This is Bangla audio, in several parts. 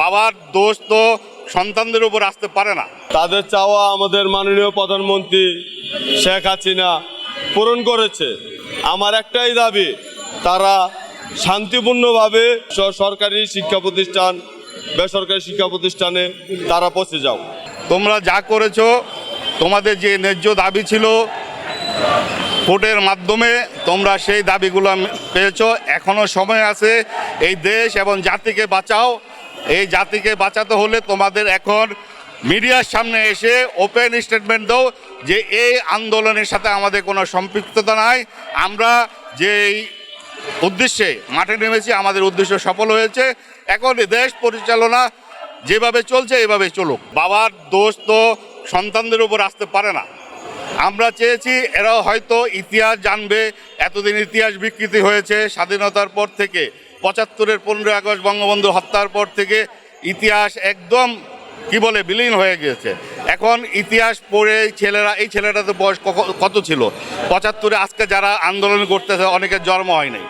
বাবার দোষ তো সন্তানদের উপর আসতে পারে না। তাদের চাওয়া আমাদের মাননীয় প্রধানমন্ত্রী শেখ হাসিনা পূরণ করেছে। আমার একটাই দাবি তারা শান্তিপূর্ণভাবে সরকারি শিক্ষা প্রতিষ্ঠান বেসরকারি শিক্ষা প্রতিষ্ঠানে তারা পৌঁছে যাও। তোমরা যা করেছ তোমাদের যে ন্যায্য দাবি ছিল ভোটের মাধ্যমে তোমরা সেই দাবিগুলো পেয়েছ। এখনও সময় আছে এই দেশ এবং জাতিকে বাঁচাও। এই জাতিকে বাঁচাতে হলে তোমাদের এখন মিডিয়ার সামনে এসে ওপেন স্টেটমেন্ট দাও যে এই আন্দোলনের সাথে আমাদের কোনো সম্পৃক্ততা নাই। আমরা যে এই উদ্দেশ্যে মাঠে নেমেছি, আমাদের উদ্দেশ্য সফল হয়েছে। এখন দেশ পরিচালনা যেভাবে চলছে, এভাবে চলুক। বাবার দোষ তো সন্তানদের উপর আসতে পারে না। আমরা চেয়েছি, এরাও হয়তো ইতিহাস জানবে। এতদিন ইতিহাস বিকৃতি হয়েছে স্বাধীনতার পর থেকে। পঁচাত্তরের পনেরোই আগস্ট বঙ্গবন্ধু হত্যার পর থেকে ইতিহাস একদম, কি বলে, বিলীন হয়ে গিয়েছে। এখন ইতিহাস পড়ে ছেলেরা, এই ছেলেটাতে বয়স কত ছিল? পঁচাত্তরে আজকে যারা আন্দোলন করতেছে, অনেকের জন্ম হয় নাই।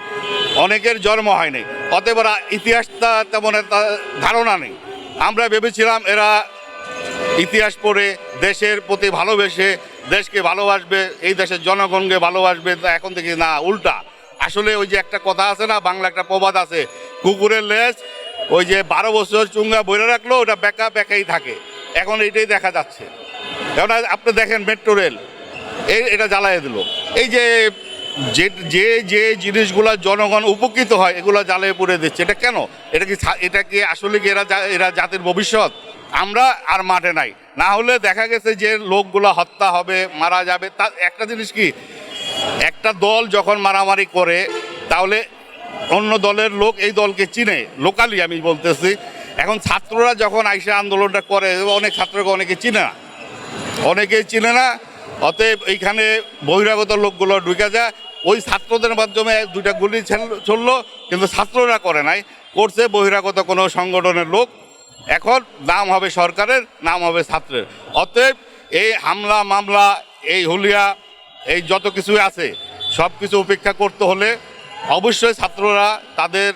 অনেকের জন্ম হয় নাই। অতএব ইতিহাসটা তেমন একটা ধারণা নেই। আমরা ভেবেছিলাম এরা ইতিহাস পড়ে, দেশের প্রতি ভালোবেসে, দেশকে ভালোবাসবে, এই দেশের জনগণকে ভালোবাসবে, তা এখন থেকে না, উল্টা। আসলে ওই যে একটা কথা আছে না বাংলা একটা প্রবাদ আছে, কুকুরের লেজ ওই যে বারো বছর চুঙ্গা বইরে রাখল, ওটা বেকা বেকাই থাকে। এখন এটাই দেখা যাচ্ছে। এখন আপনি দেখেন মেট্রো রেল এই এটা জ্বালায় দিল। এই যে যে যে যে জিনিসগুলো জনগণ উপকৃত হয়, এগুলো জ্বালিয়ে পড়ে দিচ্ছে। এটা কেন? এটা কি এটা কি আসলে কি এরা এরা জাতির ভবিষ্যৎ? আমরা আর মাঠে নাই। না হলে দেখা গেছে যে লোকগুলো হত্যা হবে, মারা যাবে। তার একটা জিনিস কি? একটা দল যখন মারামারি করে, তাহলে অন্য দলের লোক এই দলকে চিনে। লোকালি আমি বলতেছি, এখন ছাত্ররা যখন আইসা আন্দোলনটা করে, অনেক ছাত্রকে অনেকে চিনে না। অনেকেই চিনে না, অতএব এইখানে বহিরাগত লোকগুলো ঢুকে যায়। ওই ছাত্রদের মাধ্যমে দুইটা গুলি চলল কিন্তু ছাত্ররা করে নাই। করছে বহিরাগত কোনো সংগঠনের লোক। এখন নাম হবে সরকারের, নাম হবে ছাত্রের। অতএব এই হামলা, মামলা, এই হুলিয়া এই যত কিছু আছে সব কিছু উপেক্ষা করতে হলে অবশ্যই ছাত্ররা তাদের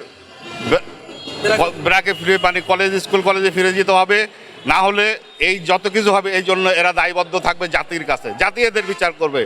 ব্র্যাকে ফিরে মানে কলেজ স্কুল কলেজে ফিরে যেতে হবে। না হলে এই যত কিছু হবে, এই জন্য এরা দায়বদ্ধ থাকবে জাতির কাছে। জাতি এদের বিচার করবে।